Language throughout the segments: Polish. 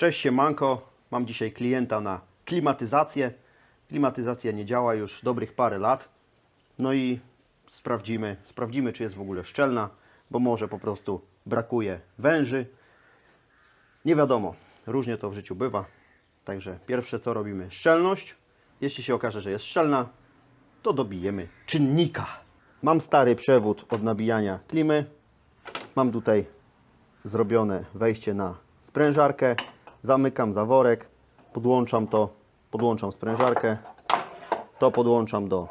Cześć siemanko, mam dzisiaj klienta na klimatyzację. Klimatyzacja nie działa już dobrych parę lat. No i sprawdzimy, sprawdzimy czy jest w ogóle szczelna, bo może po prostu brakuje węży. Nie wiadomo, różnie to w życiu bywa. Także pierwsze co robimy, szczelność. Jeśli się okaże, że jest szczelna, to dobijemy czynnika. Mam stary przewód od nabijania klimy. Mam tutaj zrobione wejście na sprężarkę. Zamykam zaworek, podłączam to, podłączam sprężarkę, to podłączam do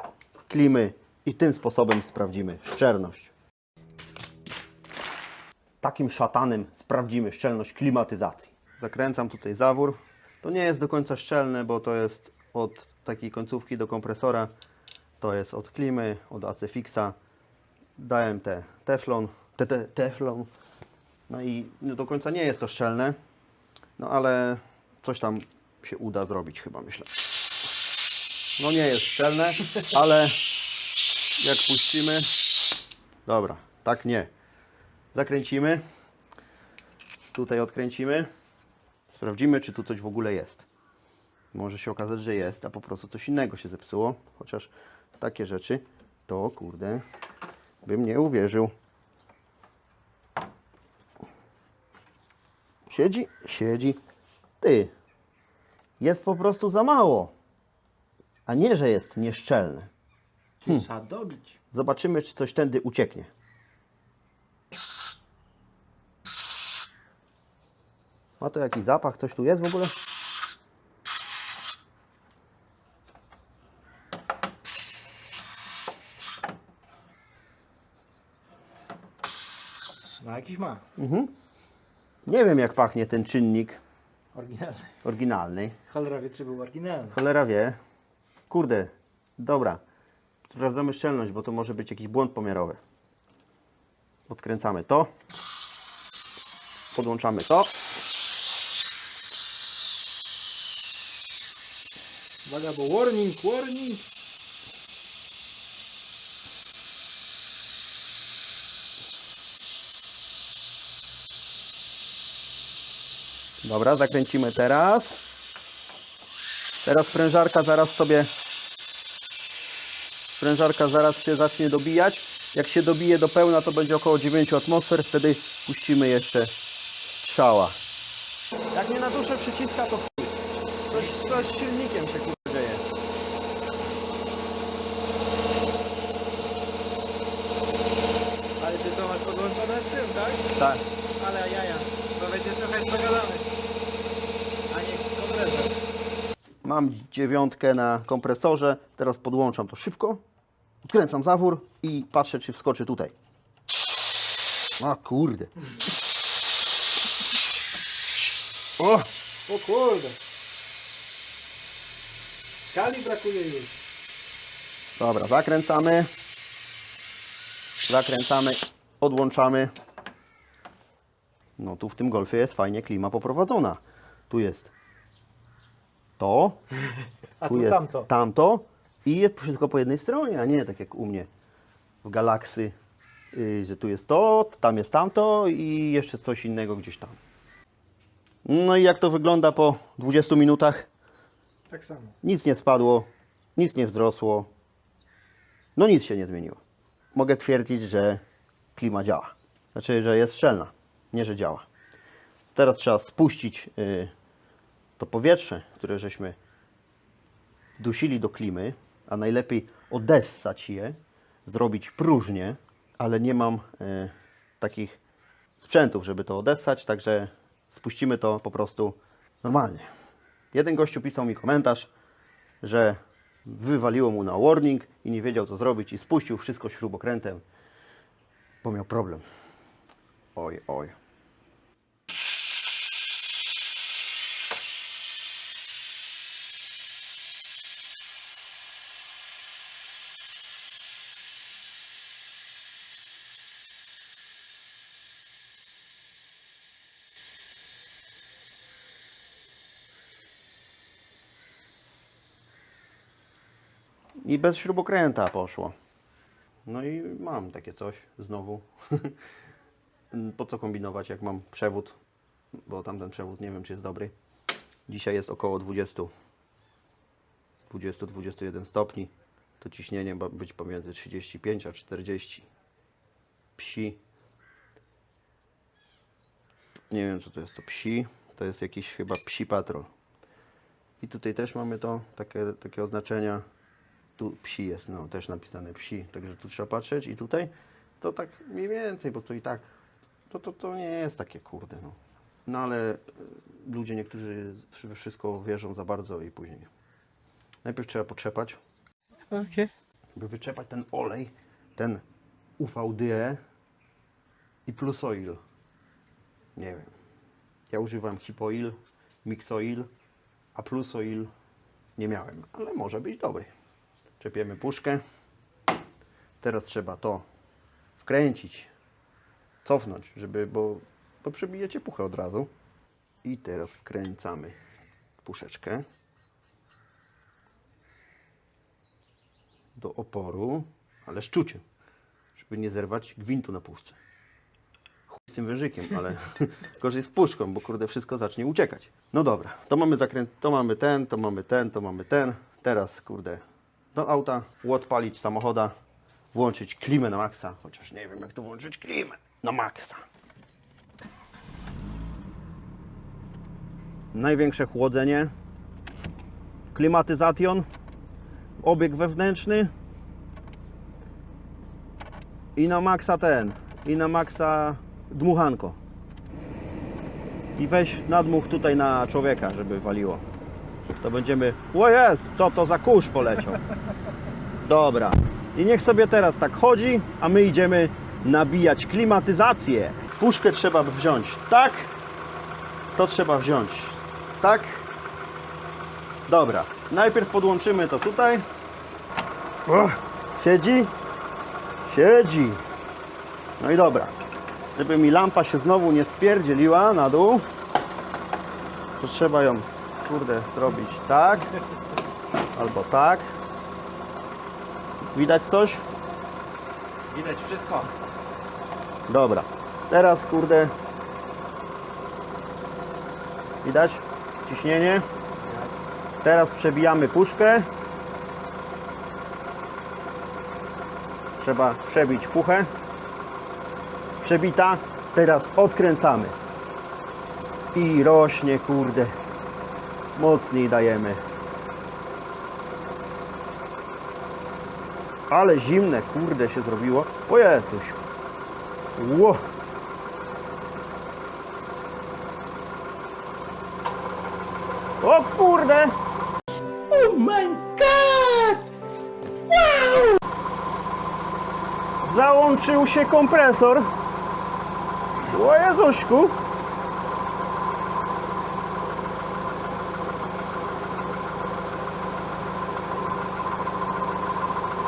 klimy i tym sposobem sprawdzimy szczelność. Takim szatanem sprawdzimy szczelność klimatyzacji. Zakręcam tutaj zawór. To nie jest do końca szczelne, bo to jest od takiej końcówki do kompresora. To jest od klimy, od Acefixa. Dałem te teflon, te, te, teflon. No i no do końca nie jest to szczelne. No ale coś tam się uda zrobić chyba, myślę. No nie jest szczelne, ale jak puścimy... Dobra, tak nie. Zakręcimy. Tutaj odkręcimy. Sprawdzimy, czy tu coś w ogóle jest. Może się okazać, że jest, a po prostu coś innego się zepsuło. Chociaż takie rzeczy to, kurde, bym nie uwierzył. Siedzi, siedzi. Ty, jest po prostu za mało. A nie, że jest nieszczelne. Czyli trzeba dobić. Zobaczymy, czy coś tędy ucieknie. Ma to jakiś zapach? Coś tu jest w ogóle? No jakiś ma. Nie wiem, jak pachnie ten czynnik Oryginalny. oryginalny. Cholera wie, czy był oryginalny. Cholera wie. Kurde, dobra. Sprawdzamy szczelność, bo to może być jakiś błąd pomiarowy. Odkręcamy to. Podłączamy to. Uwaga, bo warning, warning. Dobra, zakręcimy teraz. Teraz sprężarka zaraz sobie sprężarka zaraz się zacznie dobijać. Jak się dobije do pełna, to będzie około 9 atmosfer. Wtedy puścimy jeszcze strzała. Jak nie na duszę przyciska, to. Coś, coś z silnikiem się kurde dzieje. Ale ty to masz podłączone z tym, tak? Tak. Ale jaja. To będzie trochę zagadany. A nie kompresor. Mam dziewiątkę na kompresorze. Teraz podłączam to szybko. Odkręcam zawór i patrzę, czy wskoczy tutaj. A kurde. O! O kurde. Skali brakuje już. Dobra, zakręcamy. Zakręcamy, odłączamy. No tu w tym golfie jest fajnie klima poprowadzona. Tu jest to, A tu tu jest tamto. tamto i jest wszystko po jednej stronie, a nie tak jak u mnie w Galaksy, yy, że tu jest to, tam jest tamto i jeszcze coś innego gdzieś tam. No i jak to wygląda po 20 minutach? Tak samo. Nic nie spadło, nic nie wzrosło, no nic się nie zmieniło. Mogę twierdzić, że klima działa. Znaczy, że jest szczelna, nie że działa. Teraz trzeba spuścić y, to powietrze, które żeśmy dusili do klimy, a najlepiej odessać je, zrobić próżnię, ale nie mam y, takich sprzętów, żeby to odessać, także spuścimy to po prostu normalnie. Jeden gościu pisał mi komentarz, że wywaliło mu na warning i nie wiedział co zrobić i spuścił wszystko śrubokrętem, bo miał problem. Oj, oj. I bez śrubokręta poszło. No i mam takie coś znowu. po co kombinować, jak mam przewód bo tamten przewód nie wiem czy jest dobry. Dzisiaj jest około 20 20-21 stopni. To ciśnienie ma być pomiędzy 35 a 40. Psi. Nie wiem co to jest to psi. To jest jakiś chyba psi patrol. I tutaj też mamy to, takie, takie oznaczenia. Tu psi jest, no też napisane psi. Także tu trzeba patrzeć i tutaj to tak mniej więcej, bo to i tak to, to, to nie jest takie kurde, no. No ale y, ludzie niektórzy we wszystko wierzą za bardzo i później. Najpierw trzeba potrzepać, Okej. by wyczepać ten olej, ten UVDE i plusoil. Nie wiem. Ja używam hipoil, mixoil, a plusoil nie miałem, ale może być dobry. Czepiemy puszkę. Teraz trzeba to wkręcić, cofnąć, żeby, bo, bo przebijecie puchę od razu. I teraz wkręcamy puszeczkę do oporu, ale z czuciem, żeby nie zerwać gwintu na puszce. Chuj z tym wężykiem, ale gorzej z puszką, bo kurde wszystko zacznie uciekać. No dobra, to mamy zakręt, to mamy ten, to mamy ten, to mamy ten. Teraz kurde do auta, odpalić samochoda, włączyć klimę na maksa, chociaż nie wiem jak to włączyć klimę na maksa. Największe chłodzenie, klimatyzation, obieg wewnętrzny i na maksa ten, i na maksa dmuchanko. I weź nadmuch tutaj na człowieka, żeby waliło. To będziemy. O jest, co to za kurz poleciał. Dobra. I niech sobie teraz tak chodzi, a my idziemy nabijać klimatyzację. Puszkę trzeba wziąć tak. To trzeba wziąć tak. Dobra. Najpierw podłączymy to tutaj. O, siedzi? Siedzi. No i dobra. Żeby mi lampa się znowu nie spierdzieliła na dół, to trzeba ją, kurde, zrobić tak. Albo tak. Widać coś? Widać wszystko. Dobra. Teraz, kurde. Widać? Ciśnienie. Teraz przebijamy puszkę. Trzeba przebić puchę. Przebita. Teraz odkręcamy. I rośnie, kurde. Mocniej dajemy. Ale zimne, kurde, się zrobiło. O Jezuś. Ło. O kurde! Oh my god! Wow! Załączył się kompresor. O Jezuśku!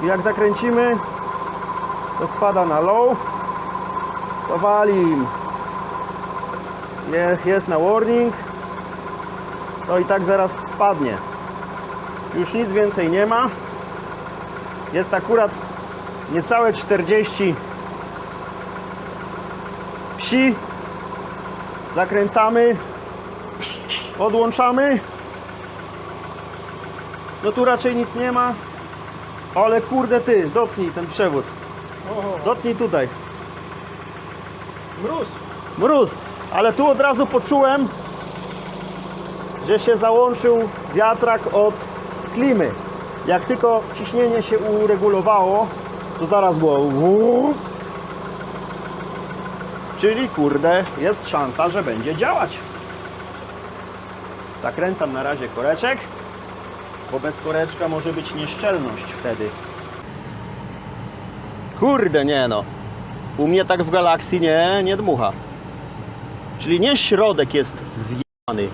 Jak zakręcimy, to spada na low, to wali. Niech jest na warning, to i tak zaraz spadnie. Już nic więcej nie ma. Jest akurat niecałe 40 psi. Zakręcamy, podłączamy. No tu raczej nic nie ma. Ale kurde ty, dotknij ten przewód. Dotknij tutaj. Mróz. Mróz, ale tu od razu poczułem, że się załączył wiatrak od klimy. Jak tylko ciśnienie się uregulowało, to zaraz było. Czyli kurde, jest szansa, że będzie działać. Zakręcam na razie koreczek, bo bez koreczka może być nieszczelność wtedy. Kurde, nie no. U mnie tak w galakcji nie, nie dmucha. Czyli nie środek jest zjebany,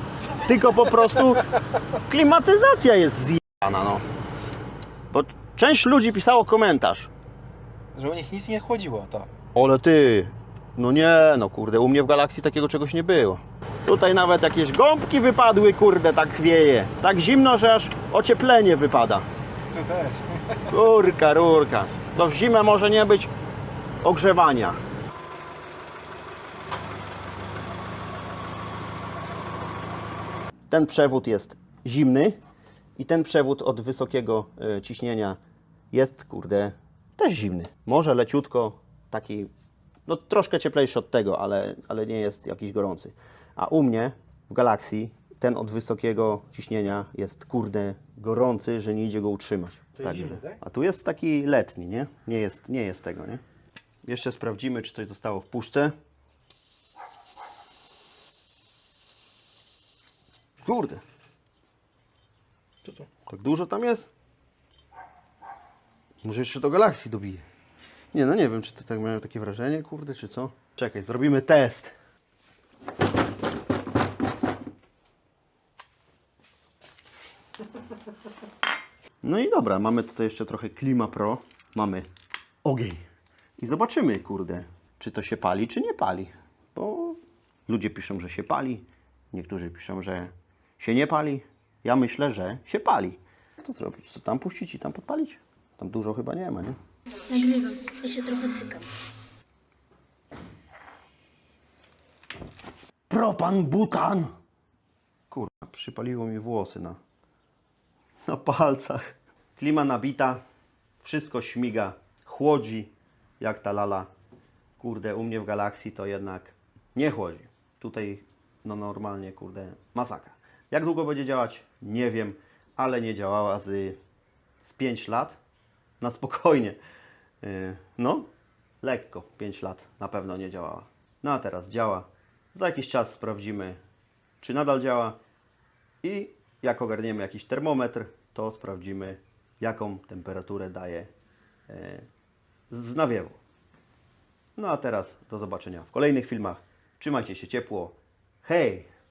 tylko po prostu klimatyzacja jest zjebana, no. Bo część ludzi pisało komentarz. Że u nich nic nie chłodziło to. Ale ty, no nie, no kurde, u mnie w galakcji takiego czegoś nie było. Tutaj nawet jakieś gąbki wypadły, kurde, tak wieje. Tak zimno, że aż ocieplenie wypada. Tu też. Rurka, rurka. To w zimę może nie być ogrzewania. ten przewód jest zimny i ten przewód od wysokiego e, ciśnienia jest, kurde, też zimny. Może leciutko, taki, no troszkę cieplejszy od tego, ale, ale nie jest jakiś gorący. A u mnie w Galaxii ten od wysokiego ciśnienia jest, kurde, gorący, że nie idzie go utrzymać. To jest zimny, tak? A tu jest taki letni, nie? Nie jest, nie jest tego, nie? Jeszcze sprawdzimy, czy coś zostało w puszce. Kurde, Co to? tak dużo tam jest? Może jeszcze do galakcji dobije. Nie, no nie wiem, czy to tak miałem takie wrażenie, kurde, czy co? Czekaj, zrobimy test. No i dobra, mamy tutaj jeszcze trochę Klima Pro. Mamy ogień. I zobaczymy, kurde, czy to się pali, czy nie pali. Bo ludzie piszą, że się pali. Niektórzy piszą, że się nie pali. Ja myślę, że się pali. Co zrobić? Co tam puścić i tam podpalić? Tam dużo chyba nie ma, nie? Nagrywam. Ja się trochę cykam. Propan butan! Kurwa, przypaliło mi włosy na, na palcach. Klima nabita, wszystko śmiga, chłodzi jak ta lala. Kurde, u mnie w galakcji to jednak nie chłodzi. Tutaj no normalnie, kurde, masakra. Jak długo będzie działać? Nie wiem, ale nie działała z, z 5 lat. Na spokojnie. Yy, No, lekko 5 lat na pewno nie działała. No a teraz działa. Za jakiś czas sprawdzimy, czy nadal działa. I jak ogarniemy jakiś termometr, to sprawdzimy, jaką temperaturę daje e, z nawiewu. No a teraz do zobaczenia w kolejnych filmach. Trzymajcie się ciepło. Hej!